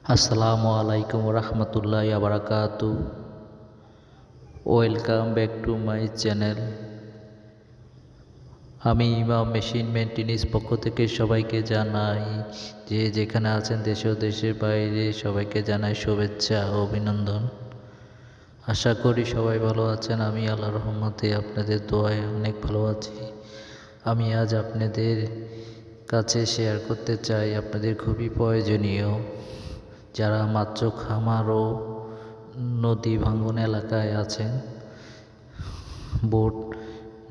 আসসালামু আলাইকুম রহমতুল্লাহ আবরাকাতু welcome back to my channel আমি ইমাম মেশিন মেনটেন্স পক্ষ থেকে সবাইকে জানাই যে যেখানে আছেন দেশে ও দেশের বাইরে সবাইকে জানাই শুভেচ্ছা ও অভিনন্দন। আশা করি সবাই ভালো আছেন, আমি আল্লাহ রহমতে আপনাদের দোয়ায় অনেক ভালো আছি। আমি আজ আপনাদের কাছে শেয়ার করতে চাই, আপনাদের খুবই প্রয়োজনীয়। যারা মাত্র খামার ও নদী ভাঙ্গন এলাকায় আছেন, বোট,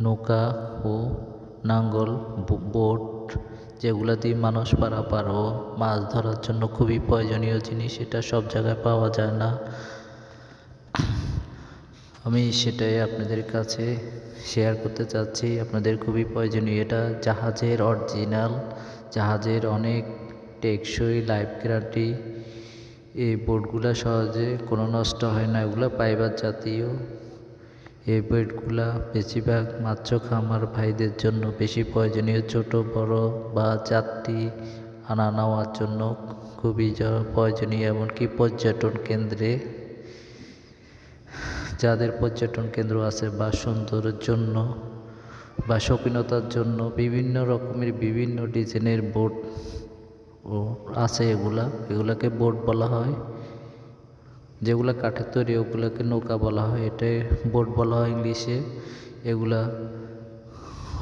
নৌকা ও নাঙ্গল বোট যেগুলো দিয়ে মানুষ পারাপার ও মাছ ধরার জন্য খুবই প্রয়োজনীয় জিনিস, এটা সব জায়গায় পাওয়া যায় না। আমি সেটাই আপনাদের কাছে শেয়ার করতে চাচ্ছি, আপনাদের খুবই প্রয়োজনীয়। এটা জাহাজের অরিজিনাল জাহাজের অনেক টেকসই লাইফ গ্যারান্টি এই বোটগুলা সহজে কোনো নষ্ট হয় না, এগুলো পাইবার জাতীয়। এই বোটগুলা বেশিরভাগ মাত্র খামার ভাইদের জন্য বেশি প্রয়োজনীয়। ছোট, বড় বা যাত্রী আনা নেওয়ার জন্য খুবই প্রয়োজনীয়, এমনকি পর্যটন কেন্দ্রে। যাদের পর্যটন কেন্দ্র আছে বা সুন্দরের জন্য বা শৌখিনতার জন্য বিভিন্ন রকমের বিভিন্ন ডিজাইনের ও আছে এগুলা, এগুলাকে বোট বলা হয়। যেগুলা কাঠের তৈরি, ওগুলোকে নৌকা বলা হয়। এটাই বোট বলা হয় ইংলিশে। এগুলা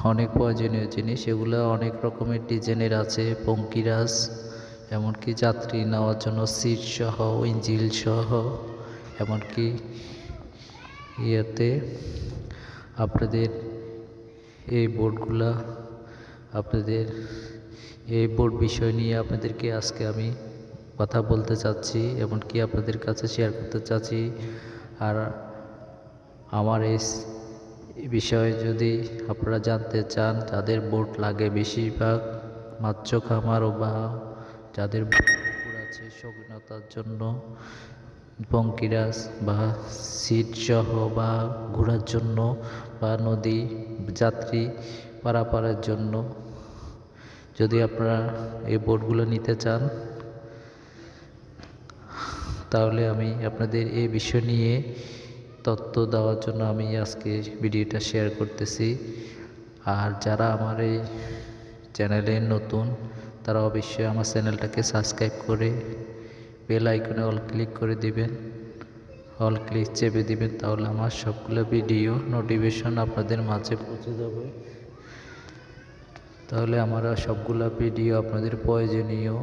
অনেক প্রয়োজনীয় জিনিস। এগুলা অনেক রকমের ডিজাইনের আছে, পঙ্কিরাজ, এমনকি যাত্রী নেওয়ার জন্য সিট সহ, ইঞ্জিল সহ, এমনকি ইয়েতে আপনাদের এই বোর্ডগুলা আপনাদের এই বোর্ড বিষয় নিয়ে আপনাদেরকে আজকে আমি কথা বলতে চাচ্ছি, এমনকি আপনাদের কাছে শেয়ার করতে চাচ্ছি। আর আমার এই বিষয়ে যদি আপনারা জানতে চান, যাদের বোট লাগে বেশিরভাগ মাছ খামার বা যাদের আছে শৌখিনতার জন্য বঙ্কিরাজ বা সিট সহ বা ঘোরার জন্য বা নদী যাত্রী পারাপারের জন্য যদি আপনারা এই বোর্ডগুলো নিতে চান, তাহলে আমি আপনাদের এই বিষয় নিয়ে তথ্য দেওয়ার জন্য আমি আজকে ভিডিওটা শেয়ার করতেছি। আর যারা আমার এই চ্যানেলে নতুন, তারা অবশ্যই আমার চ্যানেলটাকে সাবস্ক্রাইব করে বেল আইকনে অল ক্লিক করে দিবেন। অল ক্লিক চেপে দিবেন, তাহলে আমার সবগুলো ভিডিও নোটিফিকেশন আপনাদের মাঝে পৌঁছে যাবে। তাহলে আমার সবগুলো ভিডিও আপনাদের প্রয়োজনীয়,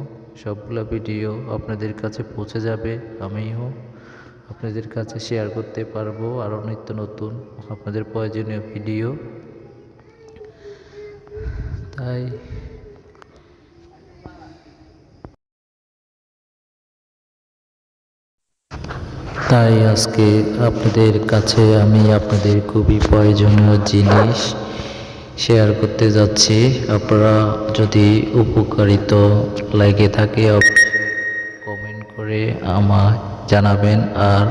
সবগুলো ভিডিও আপনাদের কাছে পৌঁছে যাবে। আমিও আপনাদের কাছে শেয়ার করতে পারব আরও নিত্য নতুন আপনাদের প্রয়োজনীয় ভিডিও তাই তাই আজকে আপনাদের কাছে আমি আপনাদের খুবই প্রয়োজনীয় জিনিস শেয়ার করতে যাচ্ছি। আপনারা যদি উপকারিত লাগে থাকে কমেন্ট করে আমায় জানাবেন। আর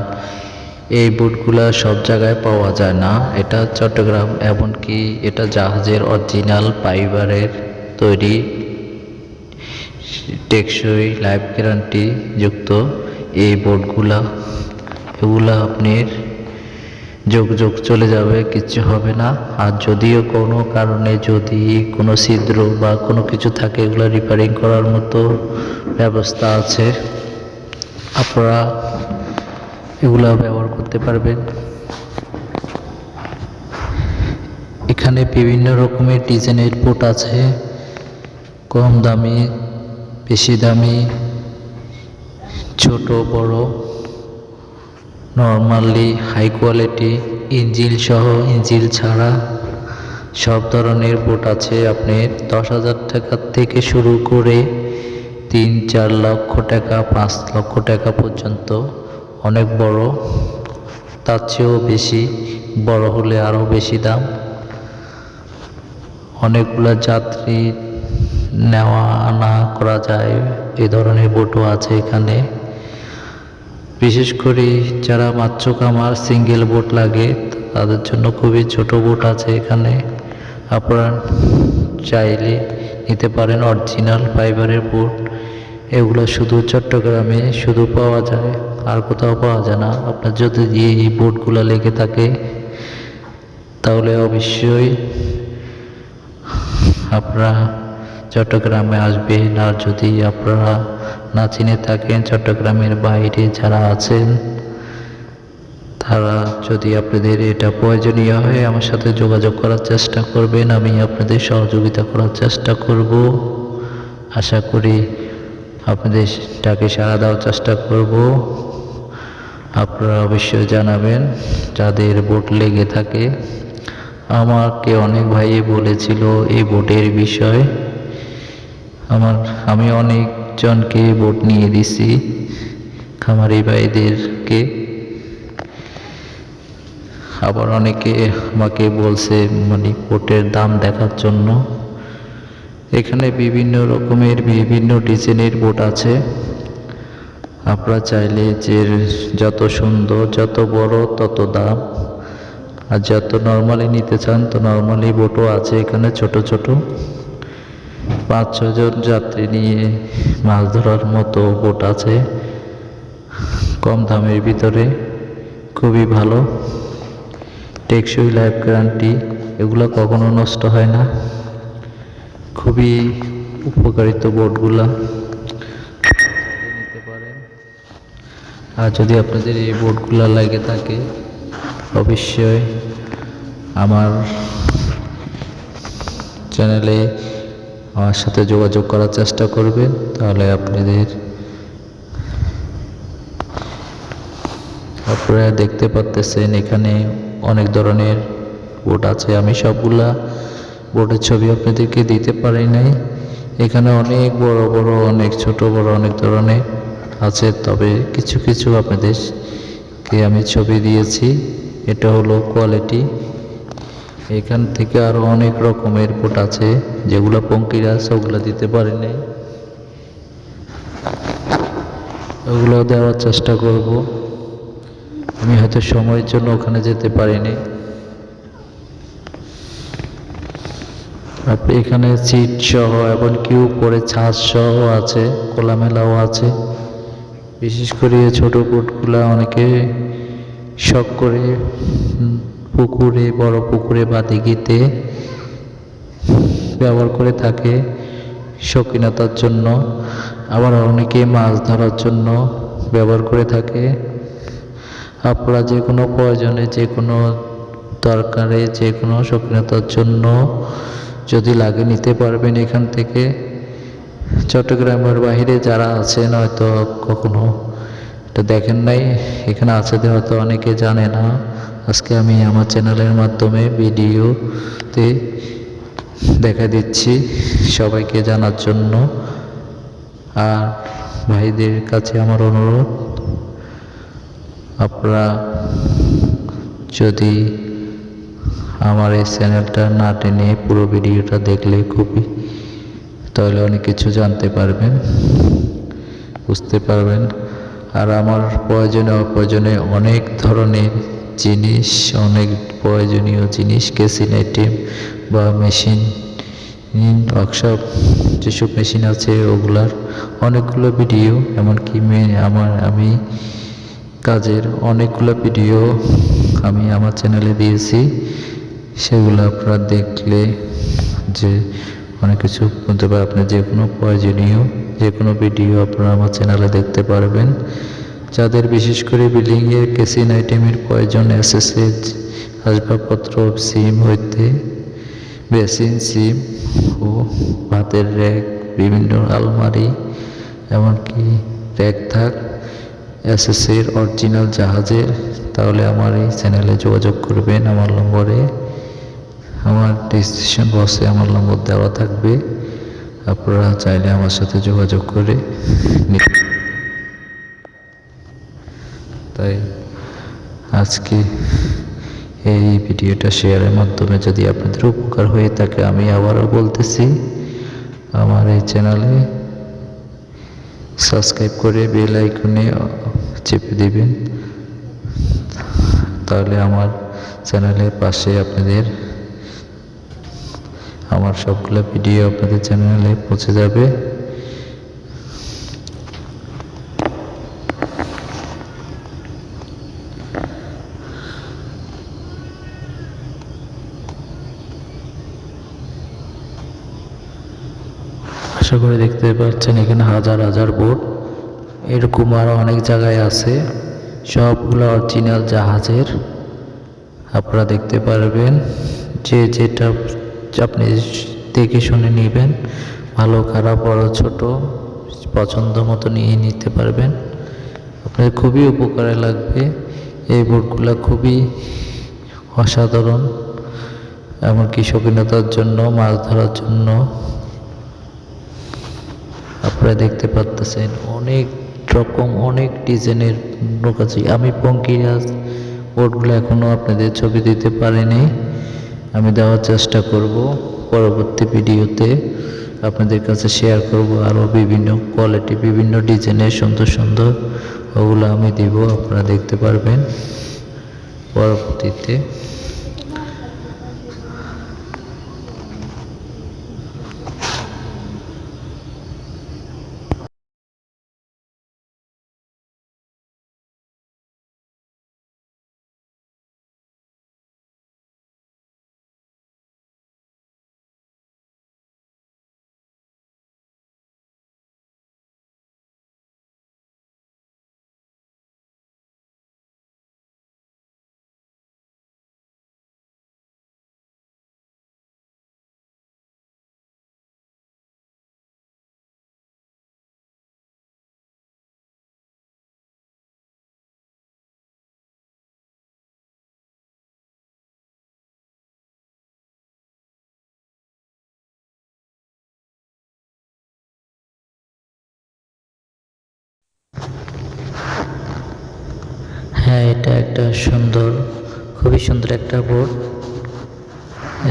এই বুটগুলা সব জায়গায় পাওয়া যায় না। এটা চট্টগ্রাম, এমনকি এটা জাহাজের অরিজিনাল ফাইবারের তৈরি, টেকসই লাইফ গ্যারান্টি যুক্ত এই বোর্ডগুলা এগুলা আপনার যোগ যোগ চলে যাবে, কিচ্ছু হবে না। আর যদিও কোনো কারণে যদি কোনো ছিদ্র বা কোনো কিছু থাকে, এগুলো রিপেয়ারিং করার মতো ব্যবস্থা আছে, আপনারা এগুলো ব্যবহার করতে পারবেন। এখানে বিভিন্ন রকমের ডিজাইনের বোট আছে, কম দামি, বেশি দামি, ছোট, বড়। নর্মালি হাই কোয়ালিটি ইঞ্জিল সহ ইঞ্জিল ছাড়া সব ধরনের বোট আছে। আপনি দশ হাজার টাকা থেকে শুরু করে তিন, চার লক্ষ টাকা, পাঁচ লক্ষ টাকা পর্যন্ত অনেক বড়। তার চেয়েও বেশি, বড় হলে আরও বেশি দাম। অনেকগুলো যাত্রী নেওয়া, আনা করা যায়। এ ধরনের বোটও আছে এখানে। বিশেষ করে যারা মাত্র কামার সিঙ্গেল বোট লাগে, তাদের জন্য খুবই ছোট বোট আছে এখানে। আপনারা চাইলে নিতে পারেন অরিজিনাল ফাইবারের বোট এগুলো শুধু চট্টগ্রামে শুধু পাওয়া যায়, আর কোথাও পাওয়া যায় না। আপনার যদি এই বোটগুলো লেগে থাকে, তাহলে অবশ্যই আপনারা চট্টগ্রামে আসবেন। আর যদি আপনারা না চিনে থাকেন চট্টগ্রামের বাইরে যারা আছেন, তারা যদি আপনাদের এটা প্রয়োজনীয় হয় আমার সাথে যোগাযোগ করার চেষ্টা করবেন, আমি আপনাদের সহযোগিতা করার চেষ্টা করব। আশা করি আপনাদের ডাকে সাড়া দেওয়ার চেষ্টা করব। আপনারা অবশ্যই জানাবেন যাদের বোট লেগে থাকে। আমাকে অনেক ভাইয়ে বলেছিল এই বোটের বিষয়। আমার, আমি অনেকজনকে বোট নিয়ে দিছি, খামারি ভাইদেরকে। আবার অনেকে আমাকে বলছে মানে বোটের দাম দেখার জন্য। এখানে বিভিন্ন রকমের, বিভিন্ন ডিজাইনের বোট আছে। আপনারা চাইলে যে যত সুন্দর, যত বড়, তত দাম। আর যত নর্মালি নিতে চান, তো নর্মালি বোটও আছে এখানে ছোট ছোট। পাঁচ ছজন যাত্রী নিয়ে মাছ ধরার মতো বোট আছে। কম দামের ভিতরে খুবই ভালো। টেকসই লাইফ গ্যারান্টি, এগুলো কখনো নষ্ট হয় না। খুবই উপকারিত বোটগুলা। নিতে পারেন। আর যদি আপনাদের এই বোটগুলা লাগে থাকে, অবশ্যই আমার চ্যানেলে আমার সাথে যোগাযোগ করার চেষ্টা করবেন তাহলে আপনাদের আপনারা দেখতে পাচ্তেছেন এখানে অনেক ধরনের বোট আছে। আমি সবগুলা বোটের ছবি আপনাদেরকে দিতে পারি নাই। এখানে অনেক বড় বড়, অনেক ছোট, বড়, অনেক ধরনের আছে, তবে কিছু কিছু আপনাদেরকে আমি ছবি দিয়েছি। এটা হলো কোয়ালিটি এখান থেকে আরও অনেক রকমের বোট আছে, যেগুলো পঙ্কিরা আছে ওগুলো দিতে পারি নাই ওগুলো দেওয়ার চেষ্টা করব। আমি হয়তো সময়ের জন্য ওখানে যেতে পারিনি। আপনি এখানে সিট সহ এমনকি উপরে ছাদ সহ আছে, খোলামেলাও আছে। বিশেষ করে ছোট বোটগুলো অনেকে শখ করে পুকুরে, বড় পুকুরে বা দিঘিতে ব্যবহার করে থাকে শৌখিনতার জন্য। আবার অনেকে মাছ ধরার জন্য ব্যবহার করে থাকে। আপনারা যে কোনো প্রয়োজনে, যে কোনো দরকারে, যে কোনো শৌখিনতার জন্য যদি লাগে নিতে পারবেন এখান থেকে। চট্টগ্রামের বাইরে যারা আছেন হয়তো কখনো এটা দেখেন নাই। এখানে আছে হয়তো অনেকে জানে না। আজকে আমি আমার চ্যানেলের মাধ্যমে ভিডিওতে দেখা দিচ্ছি সবাইকে জানার জন্য। আর ভাইদের কাছে আমার অনুরোধ, আপনারা যদি আমার এই চ্যানেলটা না টেনে পুরো ভিডিওটা দেখলে খুবই, তাহলে অনেক কিছু জানতে পারবেন, বুঝতে পারবেন। আর আমার প্রয়োজনে অপ্রয়োজনে অনেক ধরনের জিনিস, অনেক প্রয়োজনীয় জিনিস, কেসিন বা মেশিন ওয়ার্কশপ, যেসব মেশিন আছে ওগুলার অনেকগুলো ভিডিও, এমনকি আমার, আমি কাজের অনেকগুলো ভিডিও আমি আমার চ্যানেলে দিয়েছি। সেগুলো আপনারা দেখলে যে অনেক কিছু বলতে পারে আপনার যে কোনো প্রয়োজনীয় যে কোনো ভিডিও আপনারা আমার চ্যানেলে দেখতে পারবেন। যাদের বিশেষ করে বিল্ডিংয়ের কেসিন আইটেমের প্রয়োজন এসএসএস আসবাবপত্র, সিম হইতে, বেসিন, সিম ও ভাতের র্যাক, বিভিন্ন আলমারি, এমনকি র্যাক থাক এসএসের অরিজিনাল জাহাজের, তাহলে আমার এই চ্যানেলে যোগাযোগ করবেন আমার নম্বরে। আমার ডিসক্রিপশন বক্সে আমার নম্বর দেওয়া থাকবে। আপনারা চাইলে আমার সাথে যোগাযোগ করে নিতে তাই আজকে এই ভিডিওটা শেয়ারের মাধ্যমে যদি আপনাদের উপকার হয়ে থাকে, আমি আবারও বলতেছি, আমার এই চ্যানেলে সাবস্ক্রাইব করে বেল আইকনে চেপে দিবেন। তাহলে আমার চ্যানেলের পাশে আপনাদের, আমার সবগুলো ভিডিও আপনাদের চ্যানেলে পৌঁছে যাবে। করি দেখতে পাচ্ছেন এখানে হাজার হাজার বোট। এরকম আরও অনেক জায়গায় আছে। সবগুলো অরিজিনাল জাহাজের। আপনারা দেখতে পারবেন। যে যেটা আপনি দেখে শুনে নেবেন, ভালো, খারাপ, বড়, ছোট, পছন্দ মতো নিয়ে নিতে পারবেন। আপনার খুবই উপকারে লাগবে। এই বোটগুলো খুবই অসাধারণ। এমনকি শৌখিনতার জন্য, মাছ ধরার জন্য। আপনারা দেখতে পাচ্তেছেন অনেক রকম, অনেক ডিজাইনের লোক আছে। আমি পঙ্কিরাজ বোর্ডগুলো এখনও আপনাদের ছবি দিতে পারিনি। আমি দেওয়ার চেষ্টা করব। পরবর্তী ভিডিওতে আপনাদের কাছে শেয়ার করব আরও বিভিন্ন কোয়ালিটি বিভিন্ন ডিজাইনের সুন্দর সুন্দর ওগুলো আমি দিব, আপনারা দেখতে পারবেন। পরবর্তীতে একটা সুন্দর, খুবই সুন্দর একটা বোর্ড।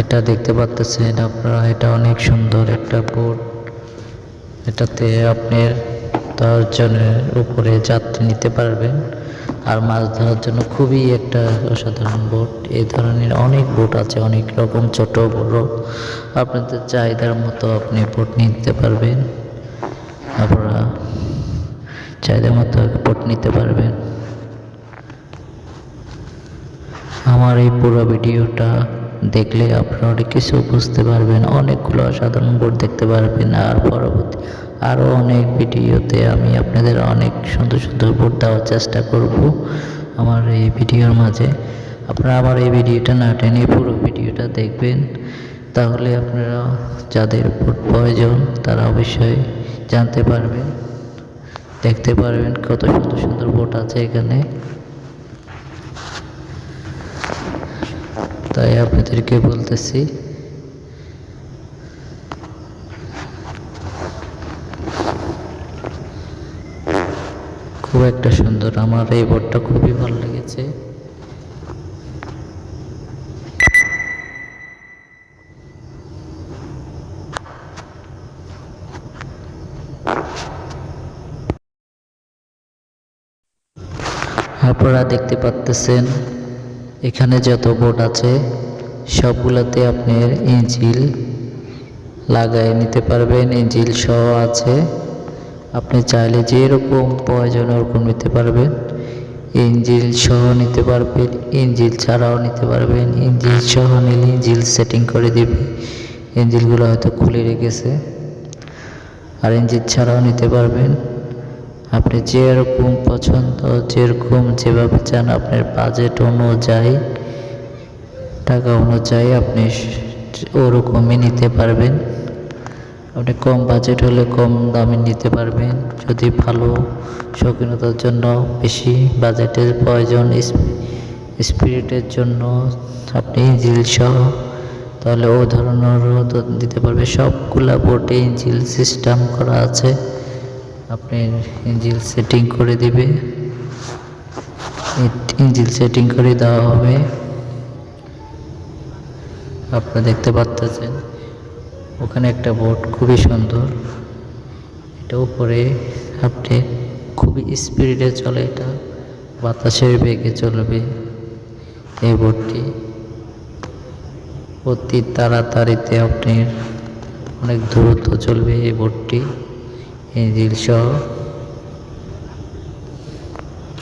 এটা দেখতে পাচ্ছেন আপনারা, এটা অনেক সুন্দর একটা বোর্ড। এটাতে আপনি দশ জনের উপরে যাত্রী নিতে পারবেন, আর মাছ ধরার জন্য খুবই একটা অসাধারণ বোট এই ধরনের অনেক বোট আছে, অনেক রকম, ছোট, বড়। আপনাদের চাহিদার মতো আপনি বোট নিতে পারবেন। আপনারা চাহিদা মতো বোট নিতে পারবেন। আমার এই পুরো ভিডিওটা দেখলে আপনারা কিছু বুঝতে পারবেন, অনেকগুলো অসাধারণ বোর্ড দেখতে পারবেন, আর পরবর্তী আরও অনেক ভিডিওতে আমি আপনাদের অনেক সুন্দর সুন্দর বোর্ড দেওয়ার চেষ্টা করব আমার এই ভিডিওর মাঝে। আপনারা আমার এই ভিডিওটা না টেনে পুরো ভিডিওটা দেখবেন। তাহলে আপনারা যাদের বোর্ড প্রয়োজন তারা অবশ্যই জানতে পারবেন, দেখতে পারবেন কত সুন্দর সুন্দর বোট আছে এখানে। তাই আপনাদেরকে বলতেছি। খুব একটা সুন্দর, আমার এই বোর্ডটা খুবই ভালো লেগেছে। আপনারা দেখতে পাচ্তেছেন এখানে যত বোর্ড আছে, সবগুলোতে আপনার ইঞ্জিল লাগাই নিতে পারবেন। ইঞ্জিল সহ আছে। আপনি চাইলে যেরকম প্রয়োজন ওরকম নিতে পারবেন। ইঞ্জিল সহ নিতে পারবেন, ইঞ্জিল ছাড়াও নিতে পারবেন। ইঞ্জিল সহ নিলে ইঞ্জিল সেটিং করে দিবে। ইঞ্জিলগুলো হয়তো খুলে রেখেছে। আর ইঞ্জিল ছাড়াও নিতে পারবেন। আপনি যেরকম পছন্দ, যেরকম যেভাবে চান আপনার বাজেট অনুযায়ী, টাকা অনুযায়ী আপনি ওরকমই নিতে পারবেন। আপনি কম বাজেট হলে কম দামে নিতে পারবেন, যদি ভালো শৌখিনতার জন্য, বেশি বাজেটের প্রয়োজন স্পিরিটের জন্য আপনি ইঞ্জিল সহ তাহলে ও ধরনেরও দিতে পারবে সবগুলা বোটে ইঞ্জিল সিস্টেম করা আছে। আপনি ইঞ্জিল সেটিং করে দিবে। ইঞ্জিল সেটিং করে দেওয়া হবে। আপনারা দেখতে পাচ্ছেন ওখানে একটা বোট খুবই সুন্দর। এটা উপরে আপনি খুবই স্পিডে চলে এটা বাতাসের বেগে চলবে এই বোটটি অতি তাড়াতাড়িতে আপনি অনেক দ্রুত চলবে এই বোটটি এই সহ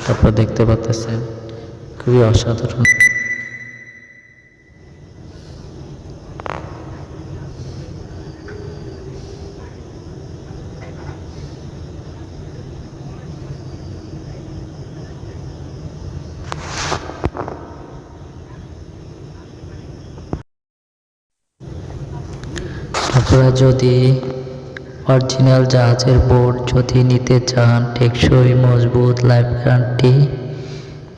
তারপর দেখতে পাচ্ছেন খুবই অসাধারণ। আপনারা যদি অরিজিনাল জাহাজের বোট যদি নিতে চান, টেকসই, মজবুত লাইফ গ্যারান্টি,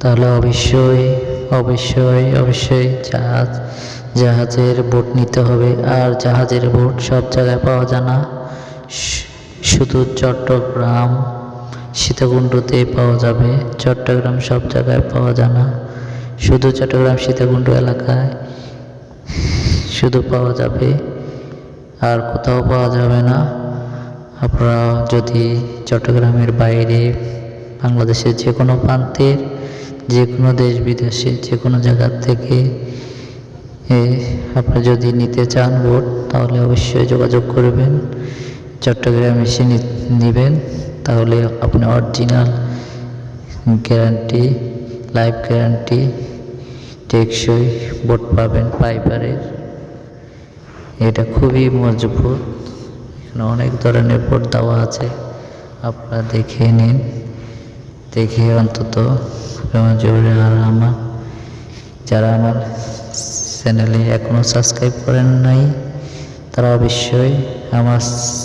তাহলে অবশ্যই অবশ্যই অবশ্যই জাহাজ, জাহাজের বোট নিতে হবে। আর জাহাজের বোট সব জায়গায় পাওয়া যায় না। শুধু চট্টগ্রাম, সীতাকুণ্ডতে পাওয়া যাবে। চট্টগ্রাম সব জায়গায় পাওয়া যায় না। শুধু চট্টগ্রাম, সীতাকুণ্ড এলাকায় শুধু পাওয়া যাবে। আর কোথাও পাওয়া যাবে না। আপনারা যদি চট্টগ্রামের বাইরে, বাংলাদেশের যে কোনো প্রান্তের যে কোনো দেশ বিদেশে যে কোনো জায়গার থেকে আপনি যদি নিতে চান ভোট, তাহলে অবশ্যই যোগাযোগ করবেন। চট্টগ্রামে এসে নেবেন, তাহলে আপনি অরিজিনাল গ্যারান্টি, লাইফ গ্যারান্টি টেকসই বোট পাবেন পাইপারের এটা খুবই মজবুত। এখানে অনেক ধরনের দেওয়া আছে। আপনারা দেখে নিন। দেখে অন্তত জোরে আর আমার যারা আমার চ্যানেলে এখনও সাবস্ক্রাইব করেন নাই, তারা অবশ্যই আমার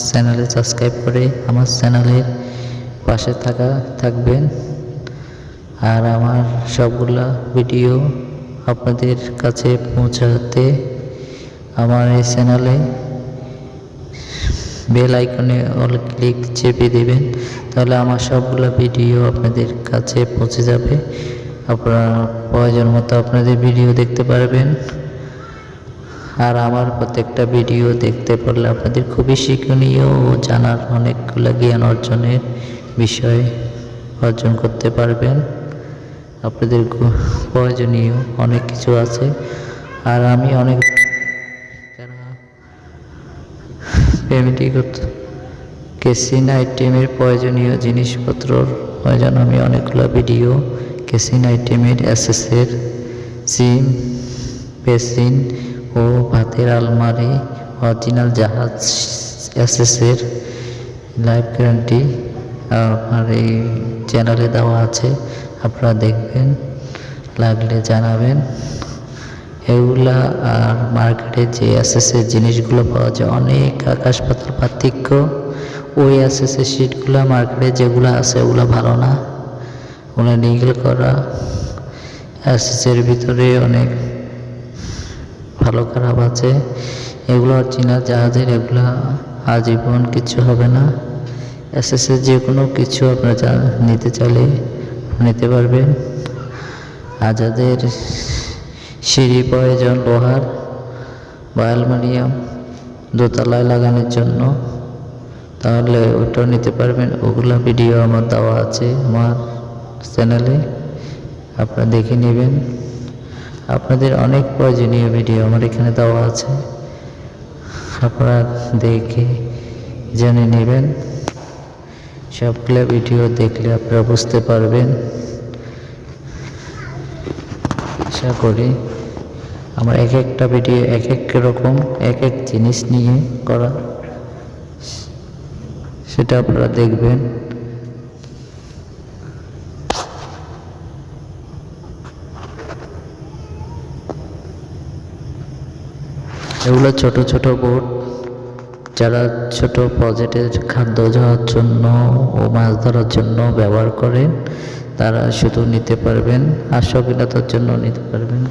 চ্যানেলে সাবস্ক্রাইব করে আমার চ্যানেলের পাশে থাকা, থাকবেন। আর আমার সবগুলা ভিডিও আপনাদের কাছে পৌঁছাতে আমার এই চ্যানেলে বেল আইকনে অল ক্লিক চেপে দেবেন, তাহলে আমার সবগুলো ভিডিও আপনাদের কাছে পৌঁছে যাবে। আপনারা প্রয়োজন মতো আপনাদের ভিডিও দেখতে পারবেন। আর আমার প্রত্যেকটা ভিডিও দেখতে পারলে আপনাদের খুবই শিক্ষণীয় ও জানার অনেকগুলো জ্ঞান অর্জনের বিষয় অর্জন করতে পারবেন। আপনাদের প্রয়োজনীয় অনেক কিছু আছে। আর আমি অনেক করতে কেসিন আইটেমের প্রয়োজনীয় জিনিসপত্রর প্রয়োজন আমি অনেকগুলো ভিডিও কেসিন আইটেমের অ্যাসেসের সিম, বেসিন ও ভাতের আলমারি, অরিজিনাল জাহাজ অ্যাসেসের লাইফ গ্যারান্টি আমার এই চ্যানেলে দেওয়া আছে। আপনারা দেখবেন, লাগলে জানাবেন। এগুলা আর মার্কেটে যে অ্যাসেসের জিনিসগুলো পাওয়া যায়, অনেক আকাশ পাতাল পার্থক্য। ওই অ্যাসেসের শিটগুলো মার্কেটে যেগুলো আছে, ওগুলো ভালো না। ওগুলো নিগেল করা। অ্যাসেসের ভিতরে অনেক ভালো খারাপ আছে। এগুলো অরিজিনাল জাহাজের, এগুলো আজীবন কিছু হবে না। এসএসের যে কোনো কিছু আপনারা নিতে চাইলে নিতে পারবেন। আর যাদের সিঁড়ি প্রয়োজন লোহার বা অ্যালুমিনিয়াম দোতলায় লাগানোর জন্য। তাহলে ওটাও নিতে পারবেন। ওগুলো ভিডিও আমার দেওয়া আছে আমার চ্যানেলে। আপনারা দেখে নেবেন। আপনাদের অনেক প্রয়োজনীয় ভিডিও আমার এখানে দেওয়া আছে। আপনারা দেখে জেনে নেবেন। সবগুলো ভিডিও দেখলে আপনারা বুঝতে পারবেন। আশা করি আমার এক একটা ভিডিও এক এক রকম, এক এক জিনিস নিয়ে করা সেটা আপনারা দেখবেন। এগুলো ছোট ছোট বোট যারা ছোট প্রজেক্টের খাদ্য যাওয়ার জন্য ও মাছ ধরার জন্য ব্যবহার করেন তারা শুধু নিতে পারবেন আর শৌখিনতার জন্য নিতে পারবেন।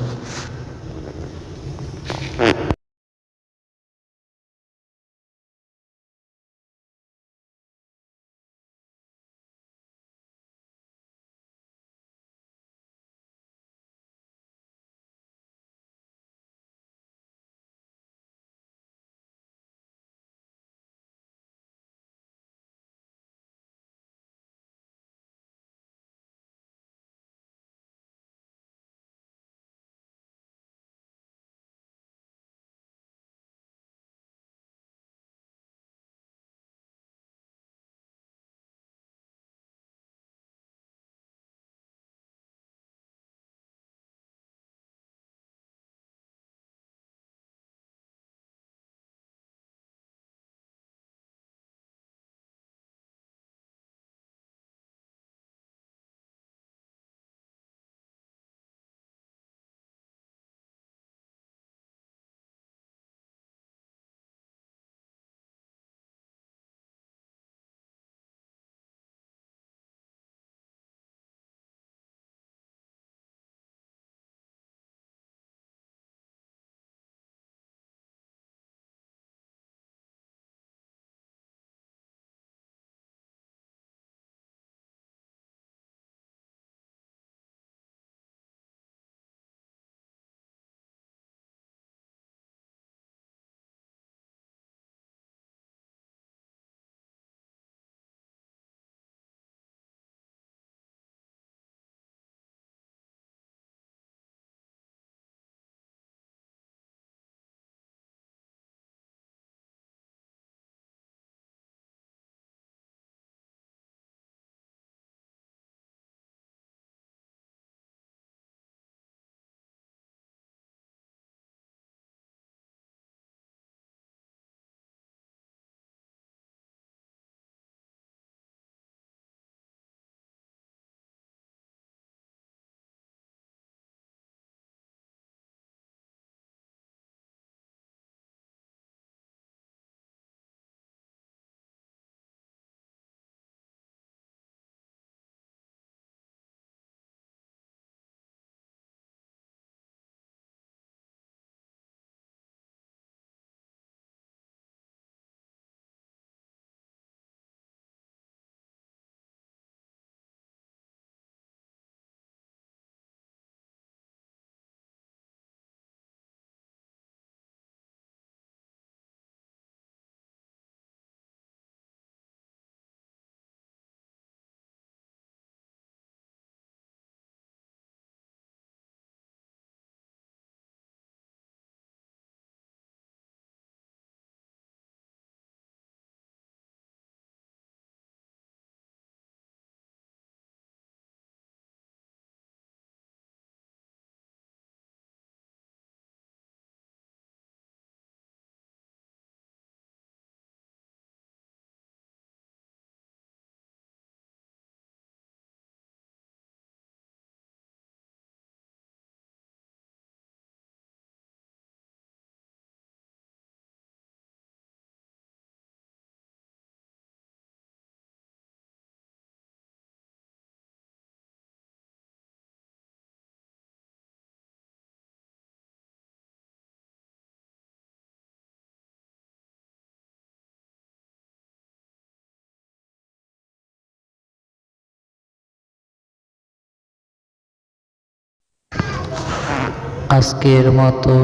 আজকের মতো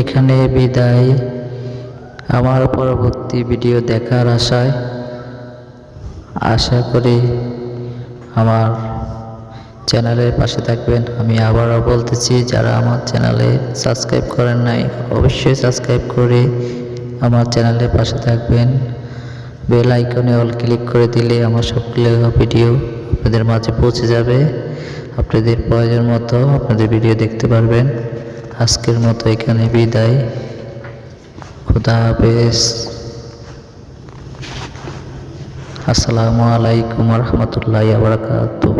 এখানে বিদায়। আমার পরবর্তী ভিডিও দেখার আশায় আশা করি আমার চ্যানেলের পাশে থাকবেন। আমি আবারও বলতেছি, যারা আমার চ্যানেলে সাবস্ক্রাইব করেন নাই, অবশ্যই সাবস্ক্রাইব করে আমার চ্যানেলের পাশে থাকবেন। বেল আইকনে অল ক্লিক করে দিলে আমার সবগুলো ভিডিও আপনাদের মাঝে পৌঁছে যাবে। আপনাদের প্রয়োজন মতো আপনাদের ভিডিও দেখতে পারবেন। আজকের মতো এখানে বিদায়। খুদা হাফেজ। আসসালামু আলাইকুম রহমতুল্লাহ বারকাতুহ।